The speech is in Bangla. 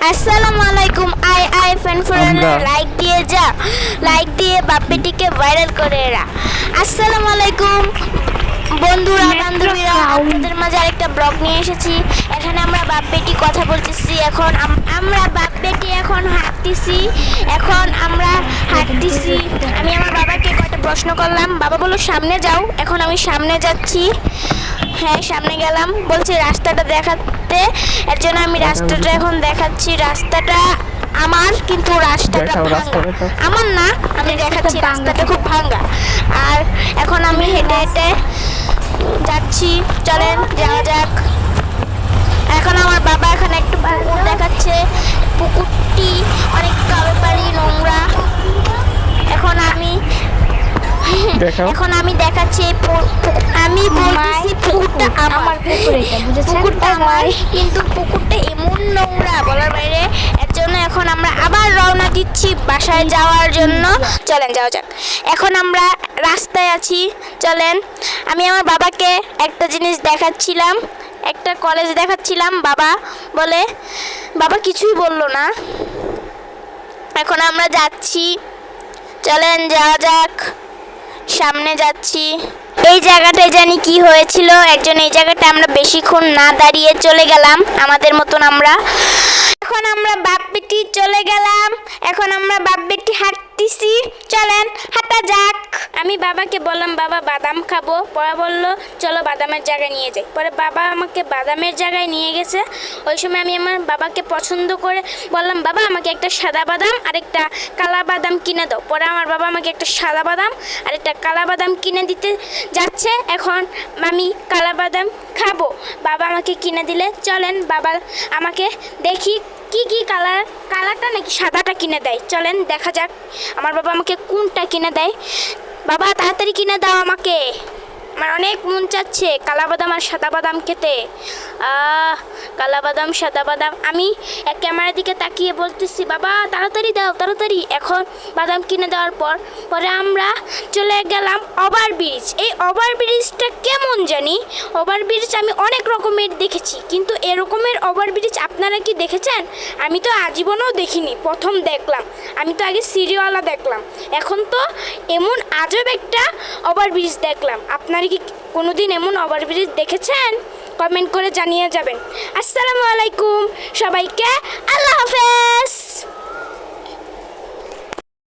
আসসালামু আলাইকুম আই আই ফ্রেন্ড ফ্রেন্ড আমরা- লাইক দিয়ে যা। লাইক দিয়ে বাপ্পিটিকে ভাইরাল করে এরা। আসসালামু আলাইকুম বন্ধুরা বান্ধবীরা আপনাদের মাঝে আরেকটা ব্লগ নিয়ে এসেছি। এখানে আমরা বাপ বেটি কথা বলতেছি। এখন আম- আমরা বাপ বেটি এখন হাঁটতেছি। এখন আমরা হাঁটতেছি। আমি আমার বাবাকে কয়টা প্রশ্ন করলাম। বাবা বলল সামনে যাও। এখন আমি সামনে যাচ্ছি। হ্যাঁ সামনে গেলাম। বলছি রাস্তাটা দেখাতে। এর জন্য আমি রাস্তাটা এখন দেখাচ্ছি। রাস্তাটা আমার কিন্তু রাস্তাটা ভাঙা। আমার না আমি দেখাচ্ছি রাস্তাটা খুব ভাঙ্গা আর এখন আমি হেঁটে হেঁটে যাচ্ছি। চলেন যাওয়া যাক। এখন আমার বাবা এখানে একটু পুকুর দেখাচ্ছে। পুকুরটি অনেক কালো পাড়ি নোংরা এখন আমি দেখাও এখন আমি দেখাচ্ছি আমি বলতেছি পুকুরটা আমার পুকুর পুকুরটা আমার কিন্তু পুকুরটা এমন নোংরা বলার বাইরে। এর জন্য এখন আমরা আবার রওনা দিচ্ছি বাসায় যাওয়ার জন্য। চলেন যাওয়া যাক। এখন আমরা রাস্তায় আছি চলেন। আমি আমার বাবাকে একটা জিনিস দেখাচ্ছিলাম একটা কলেজ দেখাচ্ছিলাম বাবা বলে বাবা কিছুই বলল না। এখন আমরা যাচ্ছি। চলেন যাওয়া যাক। সামনে যাচ্ছি। এই জায়গাটায় জানি কি হয়েছিল, একজন এই জায়গাটা আমরা বেশিক্ষণ না দাঁড়িয়ে চলে গেলাম, আমাদের মতন আমরা। এখন আমরা বাপ বেটি চলে গেলাম, এখন আমরা বাপ বেটি হাঁটতেছি। চলেন, হাঁটা যাক। আমি বাবাকে বললাম, বাবা, বাদাম খাব। পরে বলল, চলো বাদামের জায়গায় নিয়ে যাই। পরে বাবা আমাকে বাদামের জায়গায় নিয়ে গেছে। ওই সময় আমি আমার বাবাকে পছন্দ করে বললাম, বাবা, আমাকে একটা সাদা বাদাম আর একটা কালা বাদাম কিনে দাও। পরে আমার বাবা আমাকে একটা সাদা বাদাম আর একটা কালা বাদাম কিনে দিতে যাচ্ছে। এখন আমি কালা বাদাম খাব। বাবা আমাকে কিনে দিলে, চলেন বাবা আমাকে দেখি কি কি কালার কালারটা নাকি সাদাটা কিনে দেয়। চলেন, দেখা যাক। আমার বাবা আমাকে কোনটা কিনে দেয়। বাবা, তাড়াতাড়ি কিনে দাও আমাকে। আমার অনেক মন চাচ্ছে কালা বাদাম আর সাদা বাদাম খেতে। আহ কালা বাদাম সাদা বাদাম আমি এক ক্যামেরার দিকে তাকিয়ে বলতেছি, বাবা, তাড়াতাড়ি দাও, তাড়াতাড়ি। এখন বাদাম কিনে দেওয়ার পর, পরে আমরা চলে গেলাম ওভার ব্রিজ এই ওভার ব্রিজটা কেমন জানি? ওভার ব্রিজ আমি অনেক রকমের দেখেছি, কিন্তু এরকমের ওভার ব্রিজ আপনারা কি দেখেছেন? আমি তো আজীবনেও দেখিনি, প্রথম দেখলাম। আমি তো আগে সিরিওয়ালা দেখলাম। এখন তো এমন আজব একটা ওভার ব্রিজ দেখলাম। আপনারা কি কোনোদিন এমন ওভার ব্রিজ দেখেছেন? কমেন্ট করে জানিয়ে যাবেন। আসসালামু আলাইকুম। সবাইকে আল্লাহ হাফেজ।